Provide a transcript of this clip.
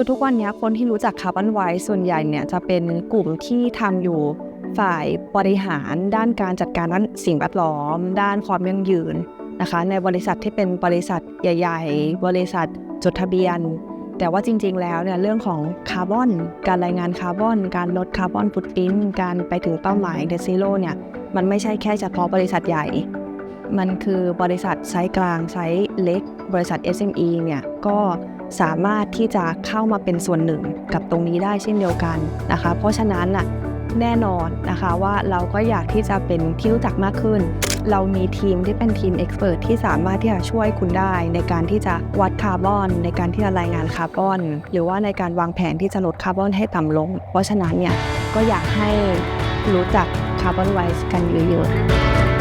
คือทุกวันนี้คนที่รู้จักคาร์บอนไวส่วนใหญ่เนี่ยจะเป็นกลุ่มที่ทำอยู่ฝ่ายบริหารด้านการจัดการด้านสิ่งแวดล้อม ด้านความยั่งยืนนะคะ ในบริษัทที่เป็นบริษัทใหญ่ ๆ บริษัทจดทะเบียน แต่ว่าจริง ๆ แล้วเนี่ยเรื่องของคาร์บอน การรายงานคาร์บอน การลดคาร์บอนฟุตพิ้นการไปถึงเป้าหมายเดซิโลเนี่ยมันไม่ใช่แค่เฉพาะบริษัทใหญ่ มันคือบริษัทไซส์กลางไซส์เล็ก บริษัท SME เนี่ยก็สามารถที่จะเข้ามาเป็นส่วนหนึ่งกับตรงนี้ได้เช่นเดียวกันนะคะ เพราะฉะนั้นน่ะแน่นอนนะคะว่าเราก็อยากที่จะเป็นที่รู้จักมากขึ้น เรามีทีมที่เป็นทีมเอ็กซ์เพรสที่สามารถที่จะช่วยคุณได้ ในการที่จะวัดคาร์บอน ในการที่จะรายงานคาร์บอน หรือว่าในการวางแผนที่จะลดคาร์บอนให้ต่ำลง เพราะฉะนั้นเนี่ยก็อยากให้รู้จักคาร์บอนไวส์กันเยอะๆ